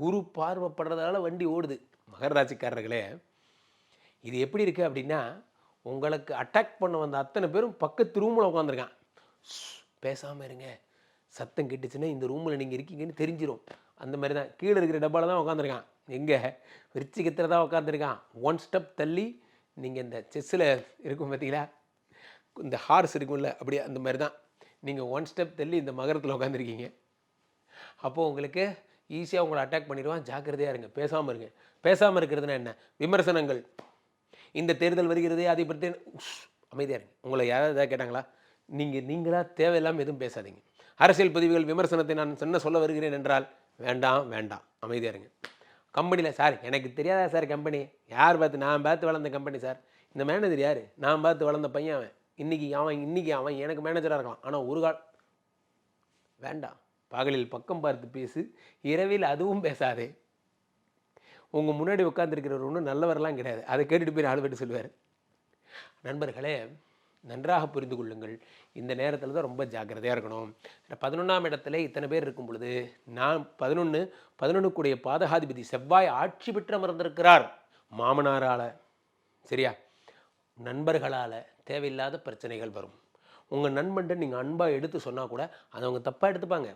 குரு பார்வைப்படுறதால வண்டி ஓடுது. மகர ராசிக்காரர்களே இது எப்படி இருக்குது அப்படின்னா உங்களுக்கு அட்டாக் பண்ண வந்த அத்தனை பேரும் பக்கத்து ரூமில் உட்காந்துருக்கான் பேசாமல் இருங்க. சத்தம் கெட்டுச்சுன்னா இந்த ரூமில் நீங்கள் இருக்கீங்கன்னு தெரிஞ்சிடும் அந்த மாதிரி தான். கீழே இருக்கிற டப்பாவில் தான் உட்காந்துருக்கான் எங்கே? விருச்சிகத்தில் தான் உட்காந்துருக்கான் ஒன் ஸ்டெப் தள்ளி நீங்கள் இந்த செஸ்ஸில் இருக்கும் பார்த்தீங்களா இந்த ஹார்ஸ் இருக்கும்ல அப்படியே அந்த மாதிரி தான். நீங்கள் ஒன் ஸ்டெப் தள்ளி இந்த மகரத்தில் உட்காந்துருக்கீங்க அப்போது உங்களுக்கு ஈஸியாக உங்களை அட்டாக் பண்ணிடுவான். ஜாக்கிரதையாக இருங்க. பேசாமல் இருங்க. பேசாமல் இருக்கிறதுனா என்ன? விமர்சனங்கள். இந்த தேர்தல் வருகிறதே அதை பற்றி உஷ், இருங்க. உங்களை யாராவது எதாவது கேட்டாங்களா? நீங்கள் நீங்களாக தேவையில்லாமல் எதுவும் பேசாதீங்க. அரசியல் பதிவுகள் விமர்சனத்தை நான் சொன்ன சொல்ல வருகிறேன் என்றால் வேண்டாம் வேண்டாம். அமைதியாக இருங்க. கம்பெனியில் சார் எனக்கு தெரியாதா சார் கம்பெனி? யார் பார்த்து நான் பார்த்து வளர்ந்த கம்பெனி சார்? இந்த மேனேஜர் யார்? நான் பார்த்து வளர்ந்த பையன் அவன். இன்றைக்கி அவன் இன்றைக்கி அவன் எனக்கு மேனேஜராக இருக்கலாம். ஆனால் ஒரு கால் வேண்டாம். பகலில் பக்கம் பார்த்து பேசு இரவில் அதுவும் பேசாதே. உங்கள் முன்னாடி உட்காந்துருக்கிறவர் ஒன்றும் நல்லவரெல்லாம் கிடையாது. அதை கேட்டுட்டு போய் நாலு பேர் சொல்லுவார். நண்பர்களே நன்றாக புரிந்து கொள்ளுங்கள். இந்த நேரத்தில் தான் ரொம்ப ஜாக்கிரதையாக இருக்கணும். பதினொன்றாம் இடத்துல இத்தனை பேர் இருக்கும் பொழுது நான் பதினொன்று பதினொன்றுக்குடைய பாதகாதிபதி செவ்வாய் ஆட்சி பெற்று அமர்ந்திருக்கிறார். மாமனாரால் சரியா? நண்பர்களால் தேவையில்லாத பிரச்சனைகள் வரும். உங்கள் நண்பன்ட்ட நீங்கள் அன்பாக எடுத்து சொன்னால் கூட அதை அவங்க தப்பாக எடுத்துப்பாங்க.